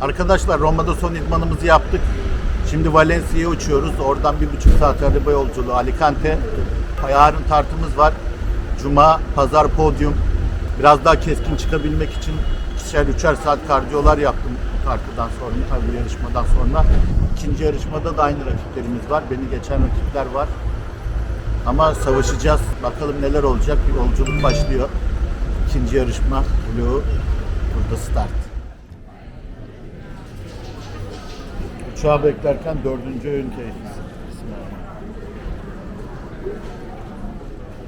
Arkadaşlar Roma'da son idmanımızı yaptık. Şimdi Valencia'ya uçuyoruz. Oradan bir buçuk saat araba yolculuğu Alicante. Yarın tartımız var. Cuma, pazar podyum. Biraz daha keskin çıkabilmek için ikişer üçer saat kardiyolar yaptım bu tartıdan sonra, tabii yarışmadan sonra. İkinci yarışmada da aynı rakiplerimiz var. Beni geçen rakipler var. Ama savaşacağız. Bakalım neler olacak. Bir yolculuk başlıyor. İkinci yarışma bloğu burada start. Uçağı beklerken dördüncü öğün keyfisi.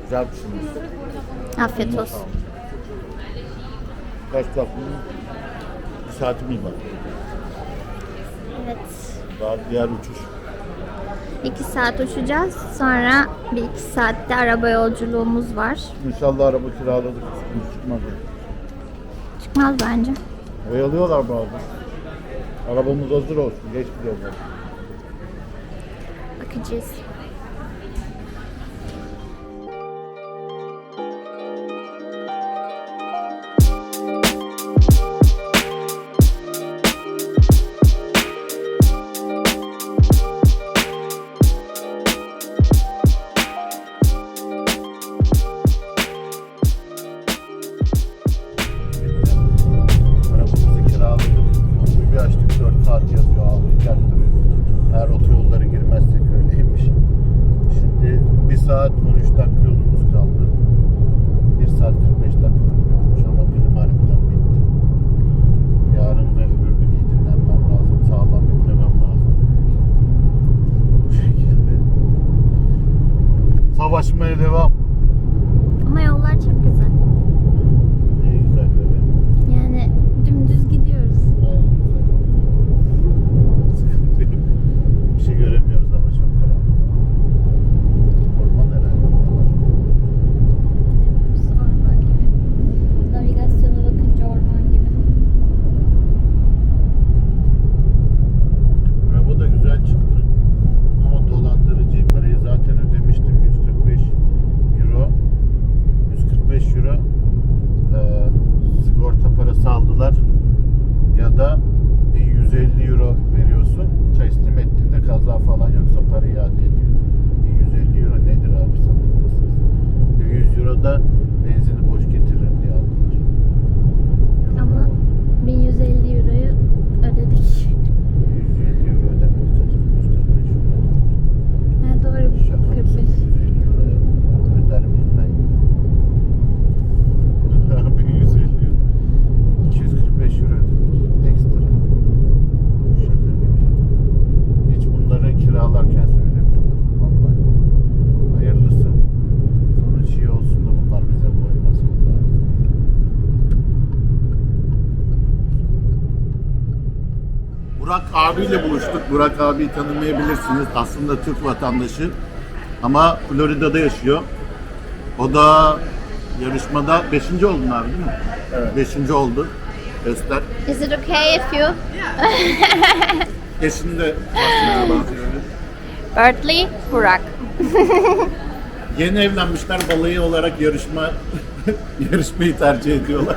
Güzel pişirmiş. Afiyet olsun. Kaç tatlım? Bir saatimiz var. Evet. Daha diğer uçuş. İki saat uçacağız. Sonra bir iki saatte araba yolculuğumuz var. İnşallah araba kiraladık. Yani. Çıkmaz bence. Oyalıyorlar bazen. Arabamız hazır olsun. Geç gidiyorlar. Bakacağız. Burak abiyle buluştuk. Burak abiyi tanımayabilirsiniz. Aslında Türk vatandaşı ama Florida'da yaşıyor. O da yarışmada 5. oldun abi değil mi? Evet. 5. oldu. Göster. Is it okay if you? Eşini de. Bertley Burak. Yeni evlenmişler balayı olarak yarışma yarışmayı tercih ediyorlar.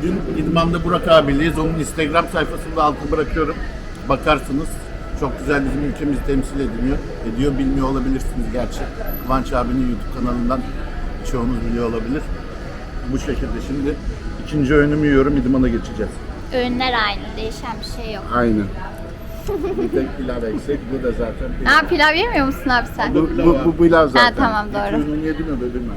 Bugün İdman'da Burak abileyiz. Onun Instagram sayfasını da altına bırakıyorum. Bakarsınız. Çok güzel bizim ülkemizi temsil ediliyor. Ediyor bilmiyor olabilirsiniz gerçi. Kıvanç abinin YouTube kanalından çoğunuz biliyor olabilir. Bu şekilde şimdi ikinci öğünümü yiyorum. İdman'a geçeceğiz. Öğünler aynı. Değişen bir şey yok. Aynen. Bir tek pilav eksik. Bu da zaten pilav. Ha pilav yemiyor musun abi sen? Bu, bu, bu pilav zaten. tamam, doğru. İlk öğünün yedim ya da bilmem.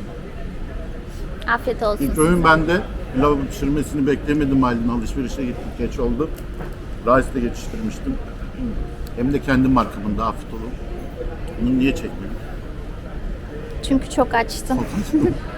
Afiyet olsun. İlk öğün bende. Pilavı pişirmesini beklemedim halinde. Alışverişe gittik. Geç oldu. Rice de geçiştirmiştim. Hem de kendi markamın da afiyet olun. Bunu niye çekmiyorum? Çünkü çok açtım.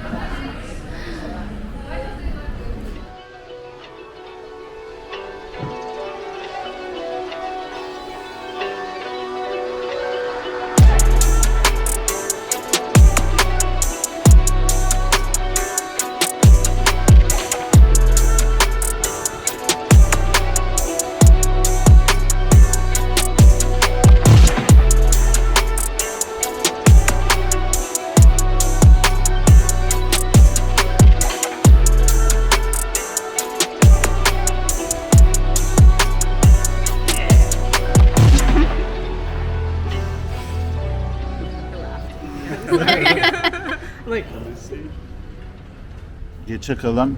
Geçe kalan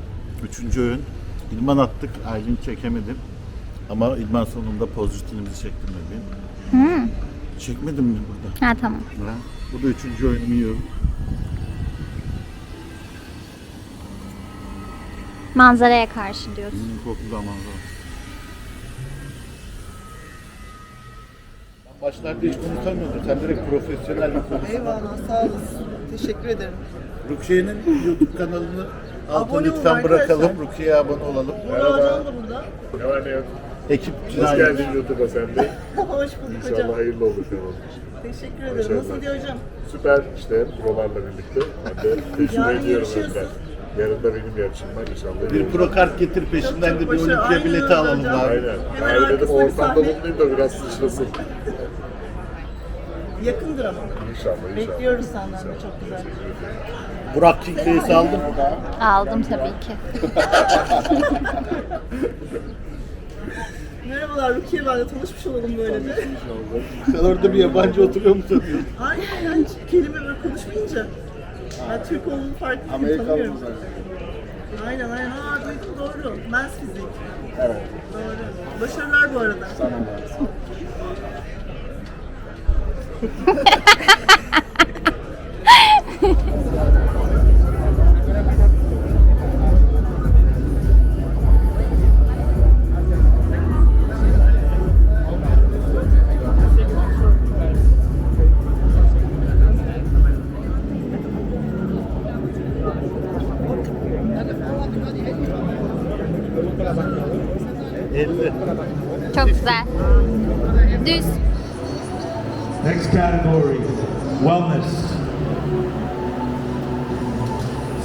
üçüncü öğün. İdman attık. Aylin çekemedim. Ama idman sonunda pozitifimizi çektim bebeğim. Çekmedim mi burada? Ha tamam. Ha? Bu da üçüncü öğünümü yiyorum. Manzaraya karşı diyorsun. Hmm, kokulu da manzara. Başlarda hiç konuşamıyordun. Sen direkt profesyonel bir konuşma. Eyvallah sağ olasın. Teşekkür ederim. Rukiye'nin YouTube kanalını altına Abone olun lütfen bırakalım. Rukiye'ye abone olalım. Merhaba. da burada. Ne var ne yok? Ekip Hoş cinayet. geldin YouTube'a sen de. Hoş bulduk hocam. İnşallah hayırlı olur kanal. Teşekkür ederim. Maşallah. Nasıl diyor hocam? Süper işte prolarla birlikte. Ben de Yarın ediyorum yarışıyorsun. önden. Yarın da benim yarışım var inşallah. Bir pro kart getir peşinden de bir başarılı. olimpiya Aynen bileti öyle alalım hocam. abi. Aynen. Hemen Ben dedim arkasında bir ortamda sahne. bulunayım da biraz sıçrasın. Yakındır ama. İnşallah inşallah. Bekliyoruz senden de çok güzel. Burak Kinkreys'i aldın mı? Aldım tabii ki. Merhabalar Rukiye ben de tanışmış olalım böyle de. Sen orada bir yabancı oturuyor musun? Aynen yani kelime böyle konuşmayınca. Ben Türk olduğunu fark ettim tanımıyorum. Aynen aynen. Aa duydum doğru. Mens fizik. Evet. Doğru. Başarılar bu arada. Elli. wellness.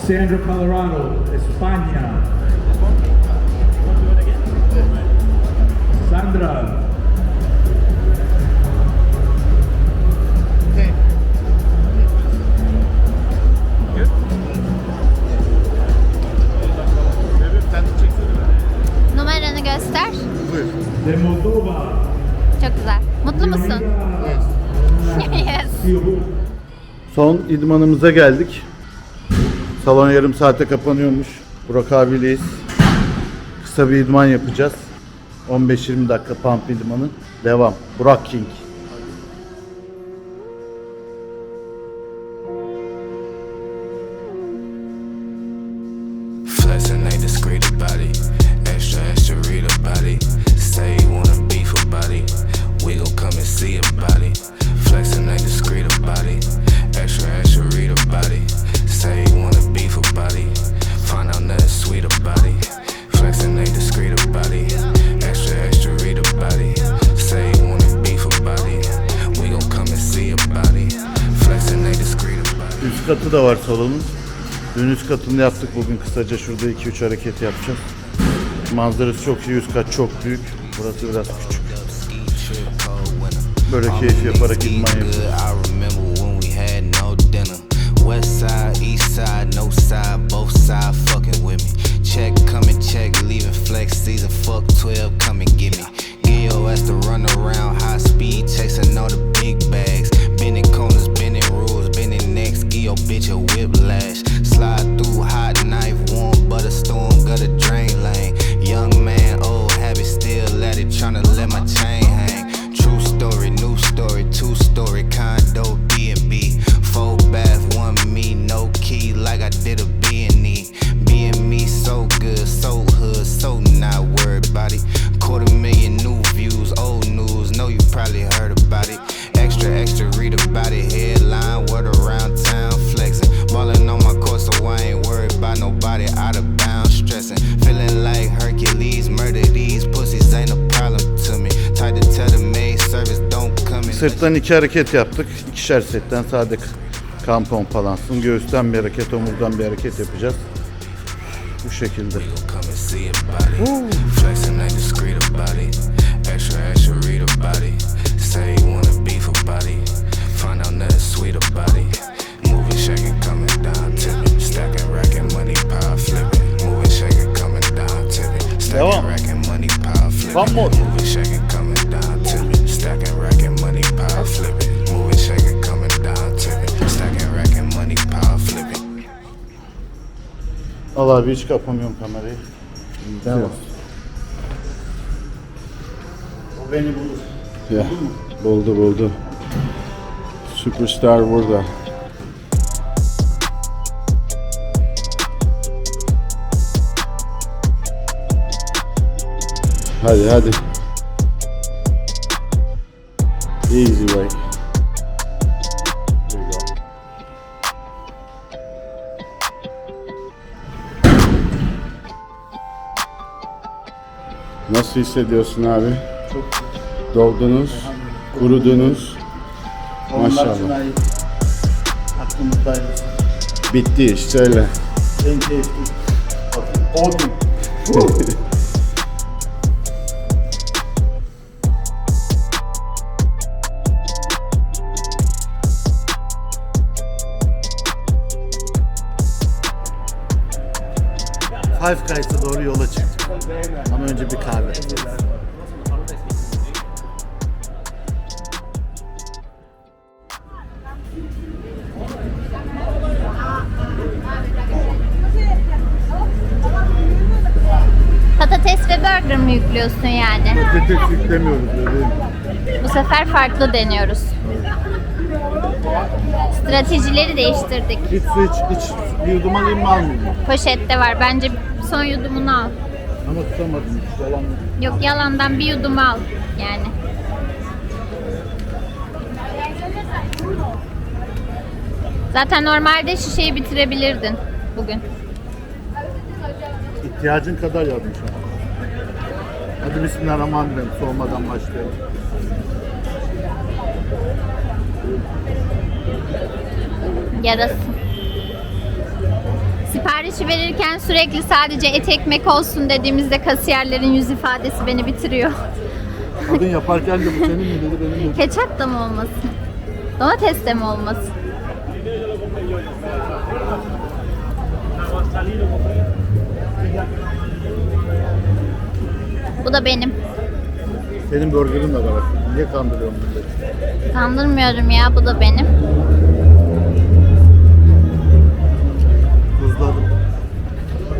Sandra Colorado, España. Sandra. Numaranı göster. Buyur. de Moldova. Çok güzel. Mutlu musun? yes. Siobhan. Son idmanımıza geldik. Salon yarım saate kapanıyormuş. Burak abileyiz. Kısa bir idman yapacağız. 15-20 dakika pump idmanı. Devam. Burak King. Var salonun. Dün üst katını yaptık. Bugün kısaca şurada 2-3 hareket yapacağız. Manzarası çok iyi. Üst kat çok büyük. Burası biraz küçük. Böyle keyif yaparak idman yapıyoruz. No side, both side fucking with me. Check coming, check leaving flex season. Fuck 12, come and get me. Ass to run around high speed, chasing all the big bags. Bending corners, your bitch a whiplash. Slide through hot knife, warm butter storm, gutter drain lane. Young man, old habit, still at it, tryna let my chain hang. True story, Sırttan iki hareket yaptık. İkişer setten sade kan pompalansın. Göğüsten bir hareket, omurdan bir hareket yapacağız. Bu şekilde. Come and see about Vallahi bir hiç kapamıyorum kamerayı. Devam. O beni bulur. Ya buldu buldu. Superstar burada. Hadi hadi. Easy way. Nasıl hissediyorsun abi? Çok Doldunuz, kurudunuz. Onlar Maşallah. Aklımızdaydı. Bitti iş söyle. En keyifli. Oldum. Five Guys'a doğru yola çıktık. Ama önce bir kahve. Patates ve burger mı yüklüyorsun yani? Patates yüklemiyoruz bebeğim. Bu sefer farklı deniyoruz. Stratejileri değiştirdik. Hiç su iç, iç. Bir yudum alayım mı almayayım mı? Poşette var. Bence son yudumunu al. Ama tutamadım hiç. Yalan. Yok yalandan bir yudum al yani. Zaten normalde şişeyi bitirebilirdin bugün. İhtiyacın kadar yazmış ama. Hadi bismillahirrahmanirrahim. Soğumadan başlayalım. Yarasın. Siparişi verirken sürekli sadece et ekmek olsun dediğimizde kasiyerlerin yüz ifadesi beni bitiriyor. Kadın yaparken de bu senin mi dedi benim de. Ketçap da mı olmasın? Domates de mi olmasın? Bu da benim. Senin burgerin de var. Niye kandırıyorsun milleti? Kandırmıyorum ya bu da benim.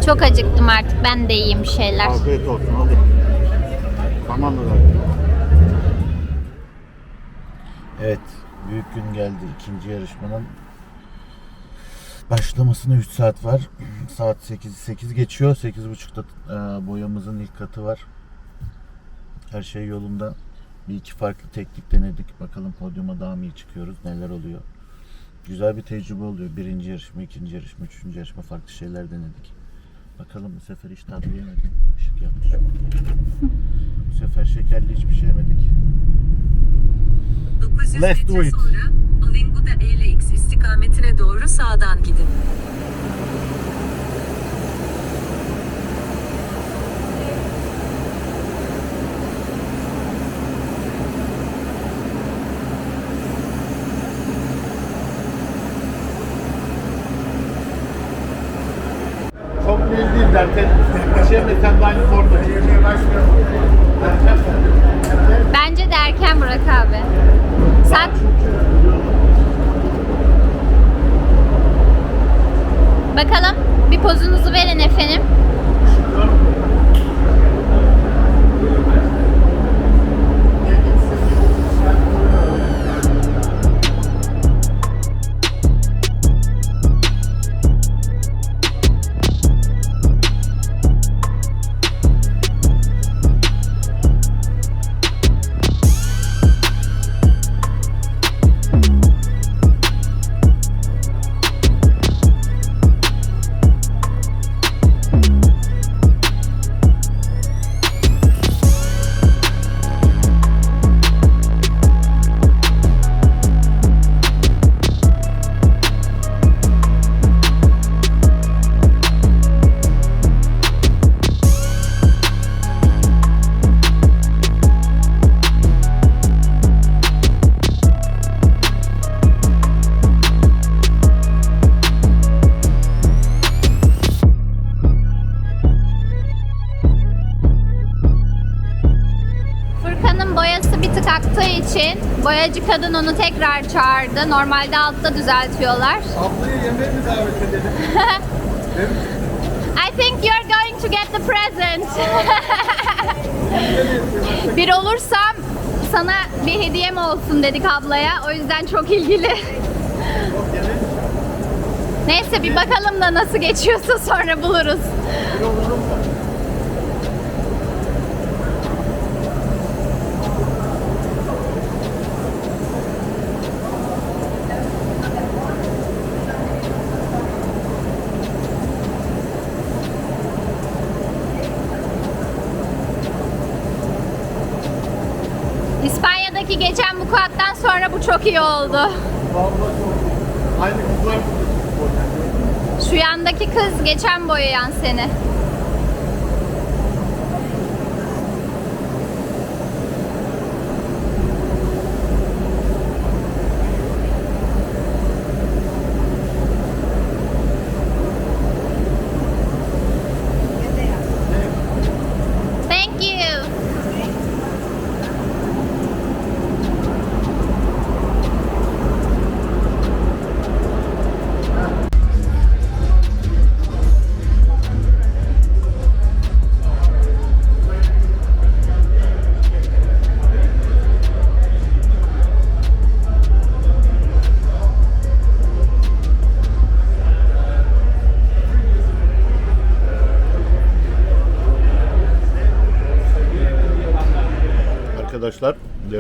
Çok acıktım artık ben de yiyeyim bir şeyler. Afiyet olsun hadi. Tamamdır abi. Evet, büyük gün geldi ikinci yarışmanın. Başlamasına 3 saat var. Saat 8 8 geçiyor. 8.30'da e, boyamızın ilk katı var. Her şey yolunda. Bir iki farklı teknik denedik. Bakalım podyuma daha mı iyi çıkıyoruz? Neler oluyor? Güzel bir tecrübe oluyor. Birinci yarışma, ikinci yarışma, üçüncü yarışma farklı şeyler denedik. Bakalım bu sefer hiç tatlı yemedik. Işık yapmış. bu sefer şekerli hiçbir şey yemedik. 900 Let's do metre it. sonra Avinguda ELX istikametine doğru sağdan gidin. Çok değil derken şey mi sen de aynı. Derken Bence de erken bırak abi. Saat Bakalım bir pozunuzu verin efendim. Aktığı için boyacı kadın onu tekrar çağırdı. Normalde altta düzeltiyorlar. Ablayı yemeğe mi davet edelim? I think you're going to get the present. bir olursam sana bir hediyem olsun dedik ablaya. O yüzden çok ilgili. Neyse bir bakalım da nasıl geçiyorsa sonra buluruz. İspanya'daki geçen vukuattan sonra bu çok iyi oldu. Şu yandaki kız geçen boyayan seni.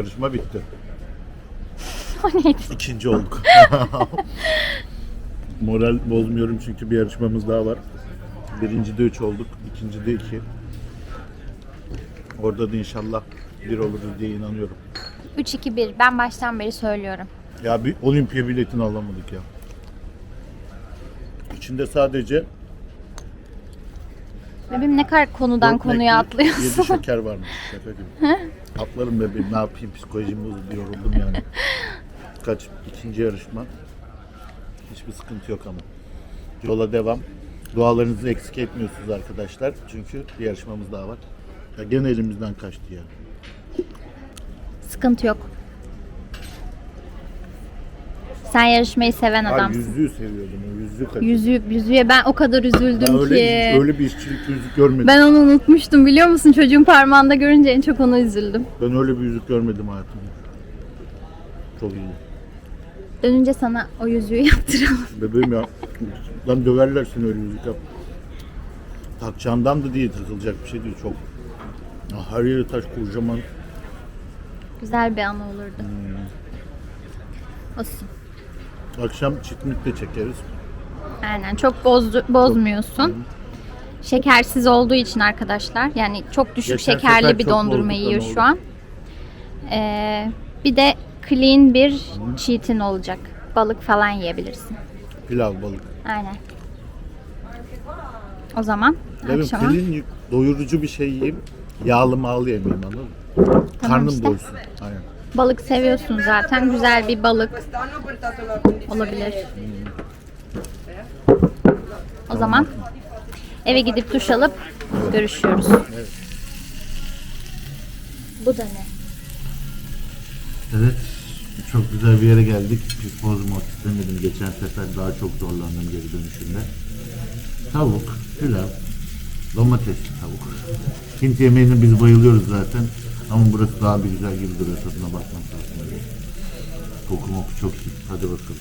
Yarışma bitti. O neydi? İkinci olduk. Moral bozmuyorum çünkü bir yarışmamız daha var. Birincide 3 olduk, ikincide 2. Orada da inşallah bir oluruz diye inanıyorum. 3-2-1. Ben baştan beri söylüyorum. Ya bir olimpiya biletini alamadık ya. İçinde sadece Bebeğim ne kadar konudan dört konuya renkli, yedi atlıyorsun. şeker varmış. Şaka gibi. Atlarım bebeğim ne yapayım psikolojim bozuldu yoruldum yani. Kaç ikinci yarışma. Hiçbir sıkıntı yok ama. Yola devam. Dualarınızı eksik etmiyorsunuz arkadaşlar. Çünkü bir yarışmamız daha var. Ya gene elimizden kaçtı ya. Sıkıntı yok. Sen yarışmayı seven Ay adamsın. yüzüğü seviyordum. O yüzüğü kaçırdım. Yüzüğü, yüzüğe ben o kadar üzüldüm Ben öyle, ki. öyle bir işçilik yüzük görmedim. Ben onu unutmuştum biliyor musun? Çocuğun parmağında görünce en çok ona üzüldüm. Ben öyle bir yüzük görmedim hayatımda. Çok iyi. Dönünce sana o yüzüğü yaptıralım. Bebeğim ya. Lan döverler seni öyle yüzük yap. Takacağından da değil takılacak bir şey değil çok. Ya Her yere taş kocaman. Güzel bir an olurdu. Hmm. Olsun. Akşam çitmit de çekeriz. Aynen çok bozdu, bozmuyorsun. Şekersiz olduğu için arkadaşlar. Yani çok düşük Geçen şekerli sefer bir çok dondurma bozduk, yiyor şu an. Ee, bir de clean bir cheat'in olacak. Balık falan yiyebilirsin. Pilav balık. Aynen. O zaman Benim akşama pelin doyurucu bir şey yiyeyim. Yağlı mağlı yemeyeyim anladın mı? Karnım işte. doysun. Aynen. Balık seviyorsun zaten. Güzel bir balık olabilir. O zaman eve gidip duş alıp görüşüyoruz. Bu da ne? Evet. Çok güzel bir yere geldik. Hiç bozmak istemedim. Geçen sefer daha çok zorlandım geri dönüşünde. Tavuk, pilav, domatesli tavuk. Hint yemeğine biz bayılıyoruz zaten. Ama burası daha bir güzel gibi duruyor. Tadına bakmak lazım. Koku moku çok iyi. Hadi bakalım.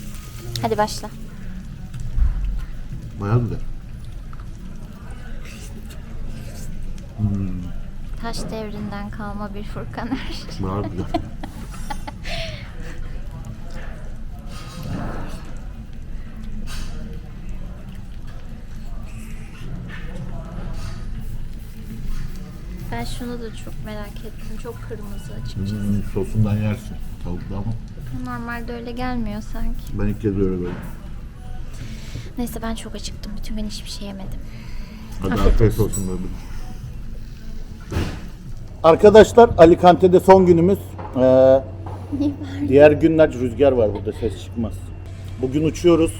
Hadi başla. Bayağı güzel. Taş devrinden kalma bir Furkaner. Bayağı güzel. Ben şunu da çok merak ettim. Çok kırmızı açıkçası. Hmm, sosundan yersin tavuklu ama. Normalde öyle gelmiyor sanki. Ben ilk kez öyle gördüm. Neyse ben çok acıktım. Bütün gün hiçbir şey yemedim. Hadi Afiyet afiyet olsun böyle. Arkadaşlar Alicante'de son günümüz. Ee, diğer günler rüzgar var burada ses çıkmaz. Bugün uçuyoruz.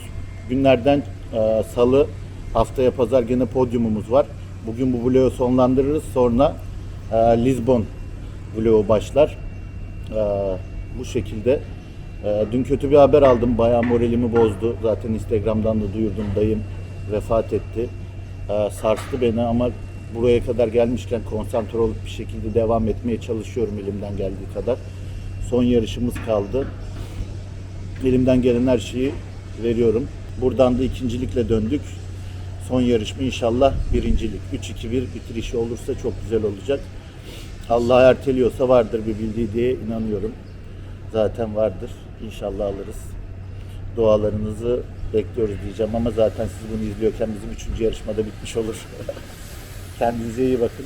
Günlerden e, salı haftaya pazar gene podyumumuz var. Bugün bu vlogu sonlandırırız. Sonra e, Lisbon vlogu başlar. E, bu şekilde. E, dün kötü bir haber aldım. Bayağı moralimi bozdu. Zaten Instagram'dan da duyurdum. Dayım vefat etti. Ee, sarstı beni ama buraya kadar gelmişken konsantre olup bir şekilde devam etmeye çalışıyorum elimden geldiği kadar. Son yarışımız kaldı. Elimden gelen her şeyi veriyorum. Buradan da ikincilikle döndük. Son yarışma inşallah birincilik. 3-2-1 bitirişi olursa çok güzel olacak. Allah erteliyorsa vardır bir bildiği diye inanıyorum. Zaten vardır. İnşallah alırız. Dualarınızı bekliyoruz diyeceğim ama zaten siz bunu izliyorken bizim üçüncü yarışmada bitmiş olur. Kendinize iyi bakın.